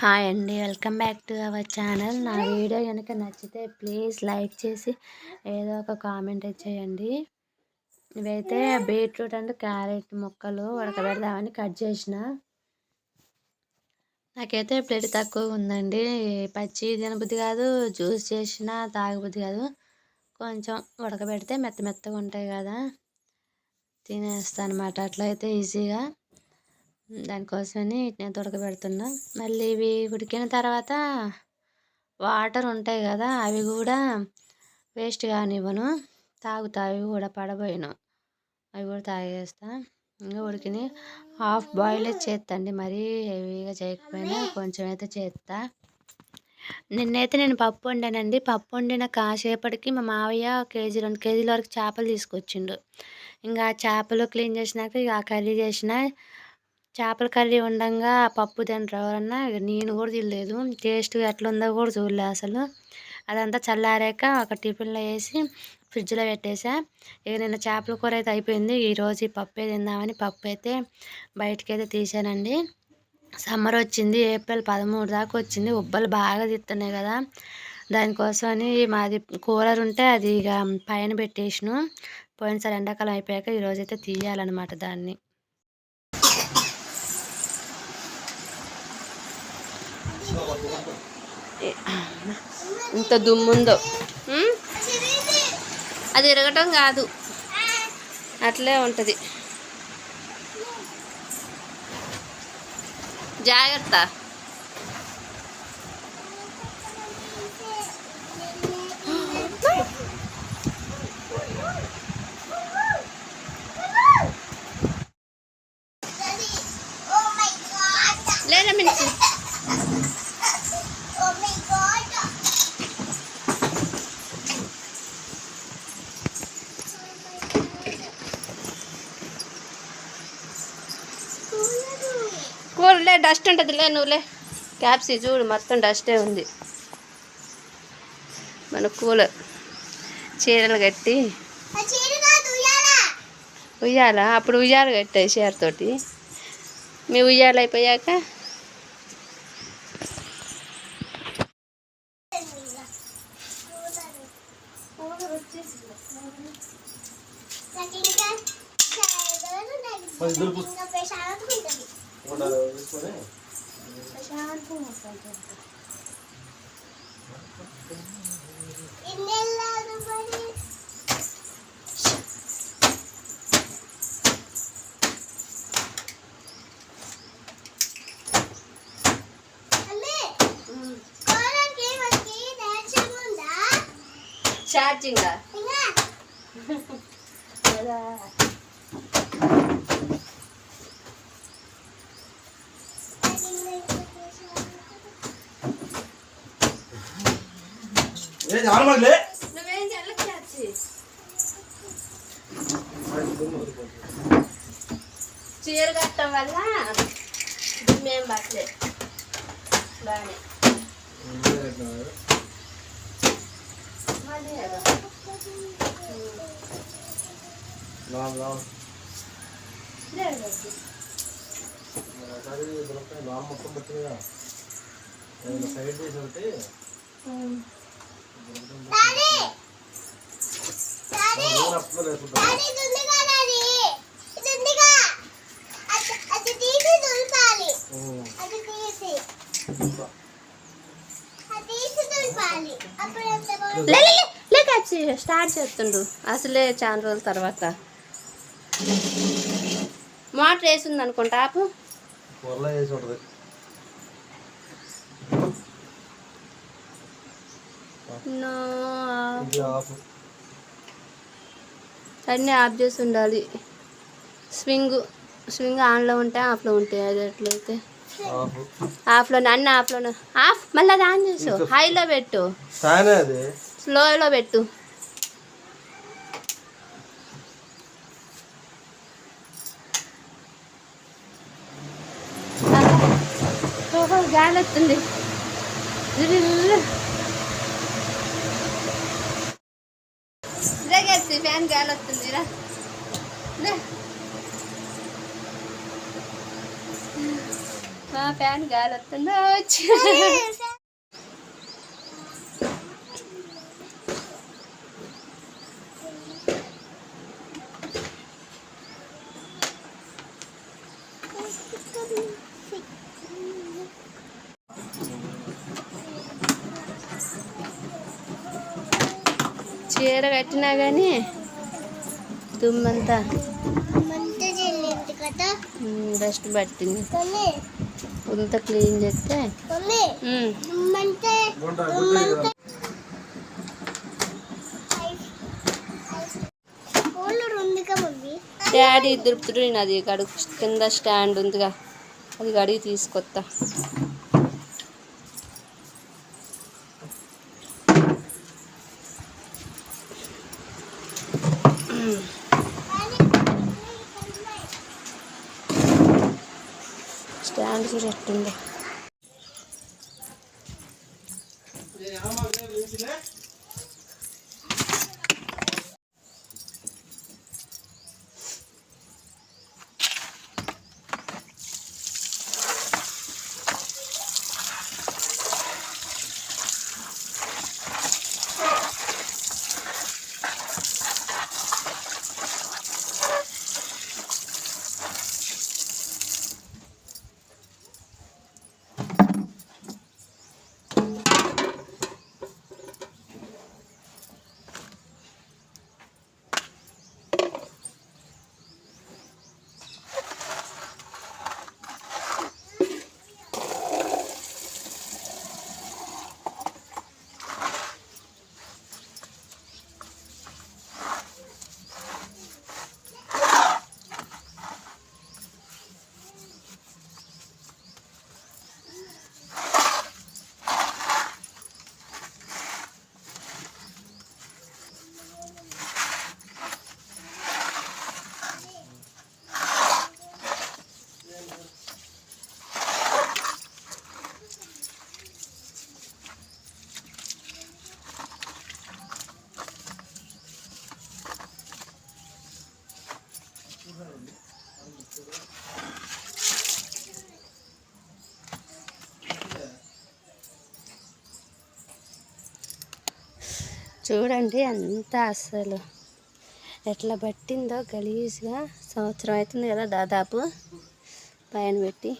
Hi అండి. Welcome back to our channel. నా video కనుక నచ్చితే ప్లీజ్ లైక్ చేసి ఏదో ఒక కామెంట్ చేయండి. ఇవైతే బీట్రూట్ అండ్ క్యారెట్ ముక్కలు ఉడకబెడదామని కట్ చేసిన. నాకైతే ప్లేట్ తక్కువ ఉందండి. పచ్చి తినబుద్ధి కాదు జ్యూస్ చేసిన తాగబుద్ధి కాదు. కొంచెం ఉడకబెడితే మెత్త మెత్తగా ఉంటాయి కదా. తినేస్తాను అనమాట అట్లయితే ఈజీగా. దానికోసమని నేను ఉడకబెడుతున్నా మళ్ళీ ఇవి ఉడికిన తర్వాత వాటర్ ఉంటాయి కదా అవి కూడా వేస్ట్ కానివ్వను. తాగుతా అవి కూడా పడబోయాను. అవి కూడా తాగేస్తా. ఇంకా ఉడికినాయి హాఫ్ బాయిల్ చేస్తండి మరీ హెవీగా చేయకపోయినా కొంచెం అయితే చేస్తా నిన్నైతే నేను పప్పు వండానండి. పప్పు వండిన కాసేపటికి మా మావయ్య కేజీ రెండు కేజీల వరకు చేపలు తీసుకొచ్చిండు. ఇంకా చేపలు క్లీన్ చేసినాక ఇక ఆ కర్రీ చేసిన చేపల కర్రీ ఉండగా పప్పు తింటారు ఎవరన్నా. నేను కూడా తినలేదు. టేస్ట్ ఎట్లుందో కూడా చూడలే అసలు. అదంతా చల్లారాక ఒక టిఫిన్లో వేసి ఫ్రిడ్జ్లో పెట్టేసా. ఇక నిన్న చేపల కూర అయితే అయిపోయింది. ఈరోజు ఈ పప్పు తిందామని పప్పు అయితే బయటకి అయితే తీసానండి సమ్మర్ వచ్చింది. ఏప్రిల్ పదమూడు దాకా వచ్చింది. ఉబ్బలు బాగా తిత్తున్నాయి కదా. దానికోసమని మాది కూలర్ ఉంటే అది ఇక పైన పెట్టేసిను. పోయినసారి ఎండాకాలం అయిపోయాక ఈరోజు అయితే తీయాలన్నమాట దాన్ని. ఇంత దుమ్ముందో. అది ఇరగటం కాదు. అట్లే ఉంటుంది. జాగ్రత్త. ఉంటుందిలే నువ్వులే. క్యాప్సీ చూడు మొత్తం డస్టే ఉంది. మన కూలర్ చీరలు కట్టి ఉయ్యాల. అప్పుడు ఉయ్యాల కట్టాయి చీరతోటి మీ ఉయ్యాల అయిపోయాక ఛార్జింగ్ నువ్వేం చెల్లకి ఛార్జి చీర కట్టడం వల్ల మేము పట్టలే బాగానే మళ్ళీ కదా. లేదు లేదు. సైడ్ చేసి ఒకటి ఉమ్. లేకుండా లే కాచి స్టార్ట్ చేస్తుండు. అసలే చాలా రోజుల తర్వాత. మోటర్ అనుకుంటా ఆపు. వేసి నో ఇది ఆఫ్ అన్నీ ఆఫ్ చేసి ఉండాలి. స్వింగ్ స్వింగ్ ఆన్లో ఉంటే ఆఫ్లో ఉంటాయి అది ఎట్లయితే. ఆఫ్ ఆఫ్లో అన్ని ఆఫ్లోనే ఆఫ్ మళ్ళీ అది ఆన్ చేసు హైలో పెట్టు. స్లోలో పెట్టు. గాలి వస్తుంది. ఫ్యాన్ గాలి వస్తుంది రా. ఫ్యాన్ గాలి వస్తుందో. వచ్చి కదా. డస్ట్ పట్టింది. అంతా క్లీన్ చేస్తే? డాడీ దొరుకుతుడు నేను అది కడుగు కింద స్టాండ్ ఉందిగా. అది కడిగి తీసుకొస్తా స్టాండ్ చూడండి అంత అసలు ఎట్లా పట్టిందో గలీజ్గా సంవత్సరం అవుతుంది కదా దాదాపు. పైన పెట్టి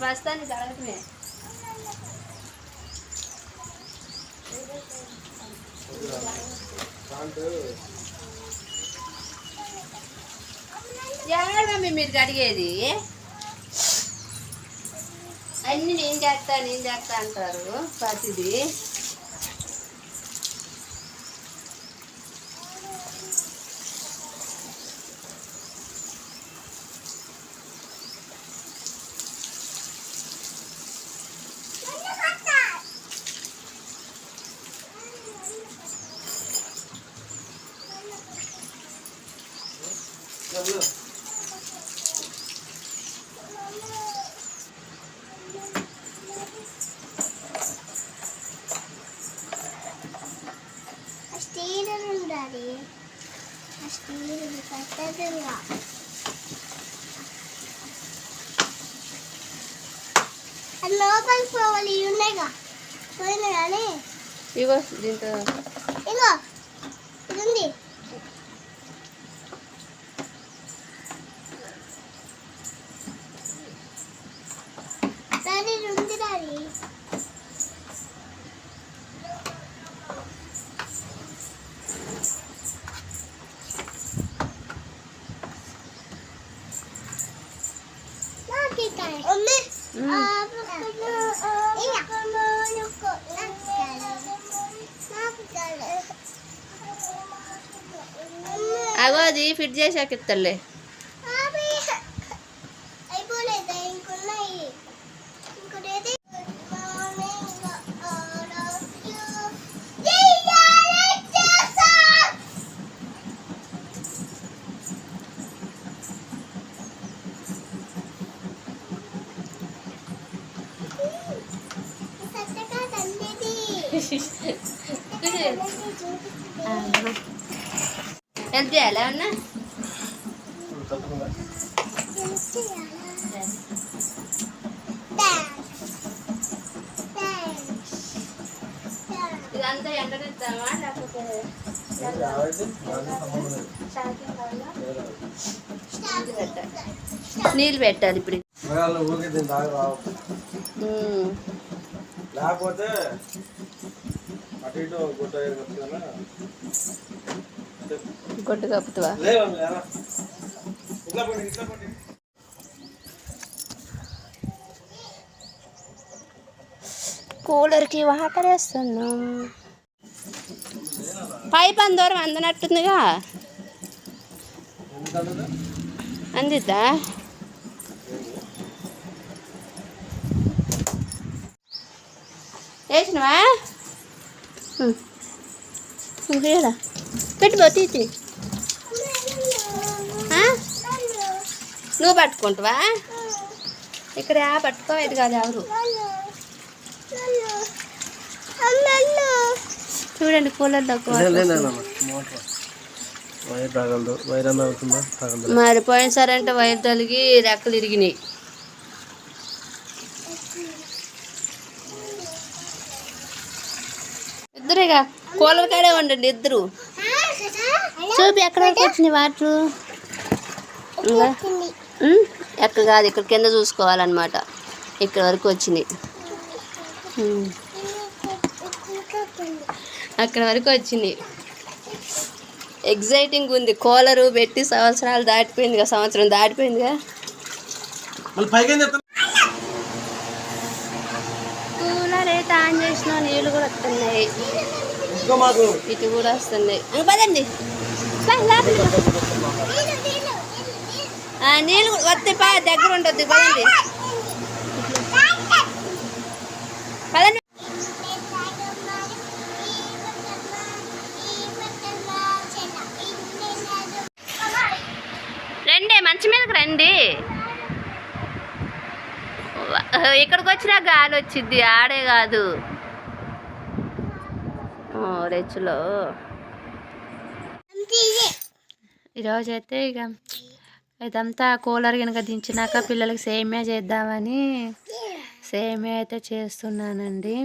ప్రస్తుతానికి అడగటమే ఎవరు మమ్మీ మీరు కడిగేది? అన్నీ నేను చేస్తా నేను చేస్తా అంటారు ప్రతిదీ. సంవత్సరంలో స్టీల్ ఉండాలి స్టీల్ కట్టదుగా అది లోపలికి పోవాలి ఉన్నాయిగా పోయినా కానీ ఇవ్వ దీంతో అది ఫిట్ చేసాక ఇత్తలే పెట్టాలి ఇప్పుడు. లేకపోతే గుడ్డు కప్పుతావా? కూలర్కి వాటర్ వేస్తున్నాం. పైప్ అందరం అందనట్టుందిగా. అందిద్దా? వేసినవా ఇంకేడా పెట్టుకో తీసి నువ్వు పట్టుకుంటావా ఇక్కడ పట్టుకో ఇది కాదు ఎవరు చూడండి తగలదు మరి అంటే వైర్ తలిగి రెక్కలు ఇరిగినాయి ఇద్దరేగా కూలర్ కాడే ఉండండి ఇద్దరు. చూపి ఎక్కడ వచ్చినాయి వాటర్ ఎక్కడ కాదు ఇక్కడ కింద చూసుకోవాలన్నమాట. ఇక్కడ వరకు ఉమ్, అక్కడ వరకు వచ్చినాయి ఎగ్జైటింగ్ ఉంది. కూలరు పెట్టి సంవత్సరాలు దాటిపోయిందిగా సంవత్సరం దాటిపోయిందిగా మళ్ళీ పైకి ఏం చెప్తాను కూలర్ అయితే ఆన్ చేసిన నీళ్ళు కూడా వస్తున్నాయి. ఇటు కూడా వస్తున్నాయి. పదండి. నీళ్ళు కూడా వస్తాయి పా దగ్గర ఉంటుంది పదండి. పదండి. వచ్చినా వచ్చింది ఆడే కాదు. రెచ్చులో. ఈరోజు అయితే ఇక ఇదంతా కూలర్ కనుక దించినాక పిల్లలకి సేమియా చేద్దామని సేమియా అయితే చేస్తున్నానండి.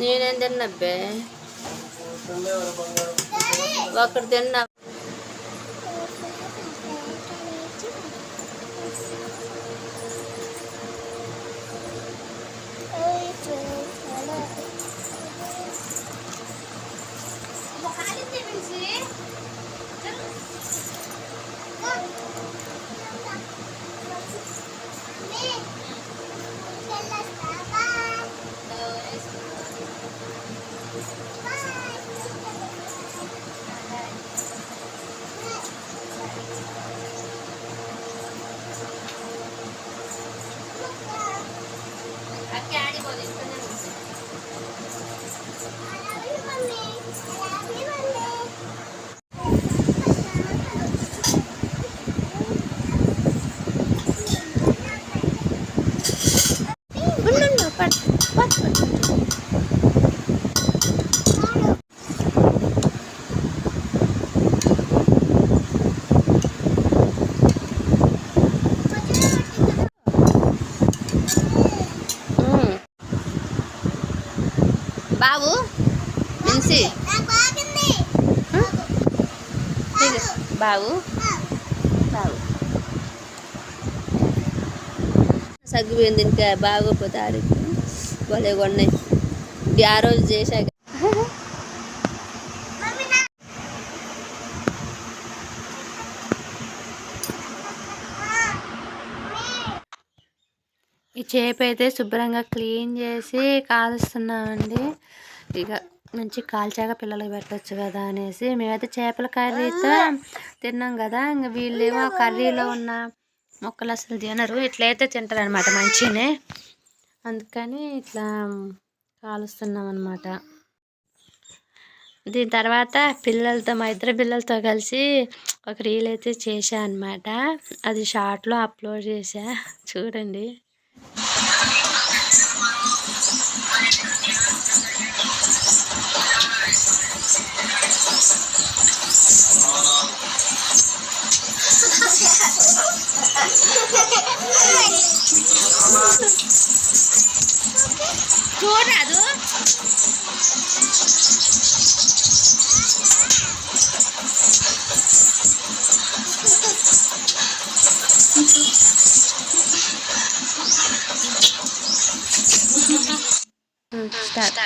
నేనేం తిన్నబ్బే ఒకటి తిన్నా. బాబు. మిన్సి బాబు. బాబు. సగ్గుపోయింది ఇంకా బాగోపోతే ఆడికి భలే ఉన్నాయి ఆ రోజు చేశాక చేప అయితే శుభ్రంగా క్లీన్ చేసి కాలుస్తున్నామండి. ఇక మంచి కాల్చాక పిల్లలకి పెట్టచ్చు కదా అనేసి మేమైతే చేపల కర్రీతో తిన్నాం కదా. ఇంక వీళ్ళేమో కర్రీలో ఉన్న మొక్కలు అసలు తినరు. ఇట్లయితే తింటారు అనమాట మంచిగానే అందుకని ఇట్లా కాలుస్తున్నాం అనమాట దీని తర్వాత పిల్లలతో మా ఇద్దరు పిల్లలతో కలిసి ఒక రీల్ అయితే చేశా అనమాట అది షార్ట్లో అప్లోడ్ చేశా. చూడండి. చూడరాదు స్టార్ట్